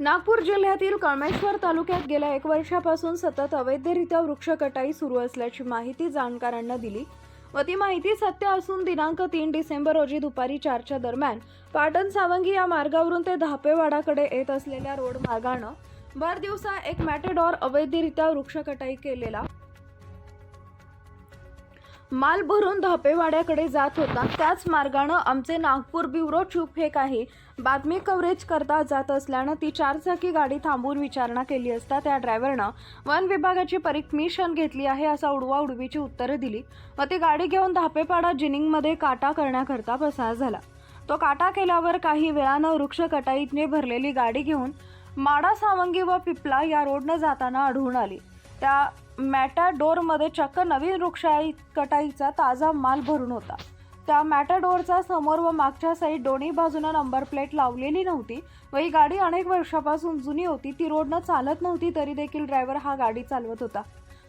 नागपूर जिल्ह्यातील कळमेश्वर तालुक्यात गेल्या एक वर्षापासून सतत अवैधरित्या वृक्षकटाई सुरू असल्याची माहिती जाणकारांना दिली. व ती माहिती सत्य असून दिनांक तीन डिसेंबर रोजी दुपारी चारच्या दरम्यान पाटण सावंगी या मार्गावरून ते धापेवाडाकडे येत असलेल्या रोड मार्गानं भर दिवसा एक मॅटेडॉर अवैधरित्या वृक्षकटाई केलेला माल भरून धापेवाड्याकडे जात होता. त्याच मार्गानं आमचे नागपूर ब्युरो चूप हे काही बातमी कव्हरेज करता जात असल्यानं ती चारचाकी गाडी थांबवून विचारणा केली असता त्या ड्रायव्हरनं वन विभागाची परमिशन घेतली आहे असा उडवा उडवीची उत्तरं दिली. व ती गाडी घेऊन धापेपाडा जिनिंगमध्ये काटा करण्याकरता पसार झाला. तो काटा केल्यावर काही वेळानं वृक्ष कटाईने भरलेली गाडी घेऊन माडा सावंगी व पिपला या रोडनं जाताना आढळून आली. त्या मॅटाडोरमध्ये चक्क नवीन वृक्षाई कटाईचा ताजा माल भरून होता. त्या मॅटाडोरचा समोर व मागच्या साईड दोन्ही बाजूनं नंबर प्लेट लावलेली नव्हती व ही गाडी अनेक वर्षापासून जुनी होती. ती रोडनं चालत नव्हती तरी देखील ड्रायव्हर हा गाडी चालवत होता.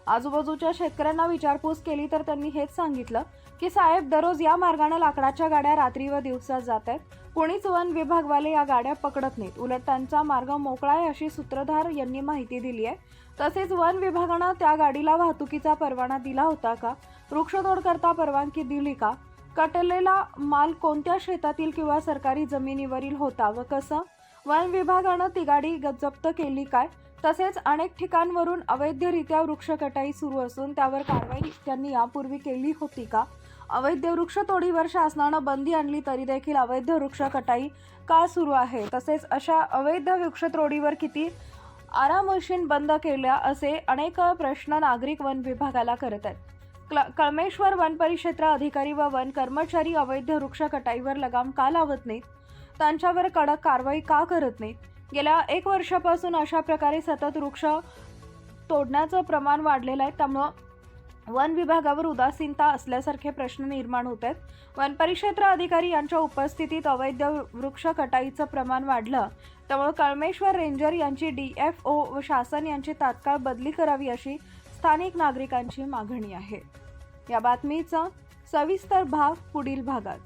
आजूबाजूच्या शेतकऱ्यांना विचारपूस केली तर त्यांनी हेच सांगितलं की साहेब दररोज या मार्गाने लाकडाच्या गाड्या रात्री व दिवसा जात आहेत. कोणीच वन विभागवाले या गाड्या पकडत नाहीत. उलट त्यांचा मार्ग मोकळा आहे अशी सूत्रधार यांनी माहिती दिली आहे. तसेच वन विभागानं त्या गाडीला वाहतुकीचा परवाना दिला होता का? वृक्षतोड करता परवानगी दिली का? कटलेला माल कोणत्या शेतातील किंवा सरकारी जमिनीवरील होता व कसं? वन विभागानं ती गाडी ग- जप्त केली काय? तसेच अनेक ठिकाणवरून अवैधरित्या वृक्षकटाई सुरू असून त्यावर कारवाई त्यांनी यापूर्वी केली होती का? अवैध वृक्षतोडीवर शासनानं बंदी आणली तरी देखील अवैध वृक्षकटाई का सुरू आहे? तसेच अशा अवैध वृक्षतोडीवर किती आरामशीन बंद केल्या असे अनेक प्रश्न नागरिक वन विभागाला करत आहेत. क्ल- कळमेश्वर वन परिक्षेत्र अधिकारी व वन कर्मचारी अवैध वृक्ष कटाईवर लगाम का लावत नाहीत? त्यांच्यावर कडक कारवाई का करत नाहीत? गेल्या एक वर्षापासून अशा प्रकारे सतत वृक्ष तोडण्याचं प्रमाण वाढलेलं आहे. त्यामुळं वन विभागावर उदासीनता असल्यासारखे प्रश्न निर्माण होत आहेत. वन परिक्षेत्र अधिकारी यांच्या उपस्थितीत अवैध वृक्ष कटाईचं प्रमाण वाढलं. त्यामुळे कळमेश्वर रेंजर यांची डी एफ ओ व शासन यांची तात्काळ बदली करावी अशी स्थानिक नागरिकांची मागणी आहे. या बातमीचा सविस्तर भाग पुढील भागात.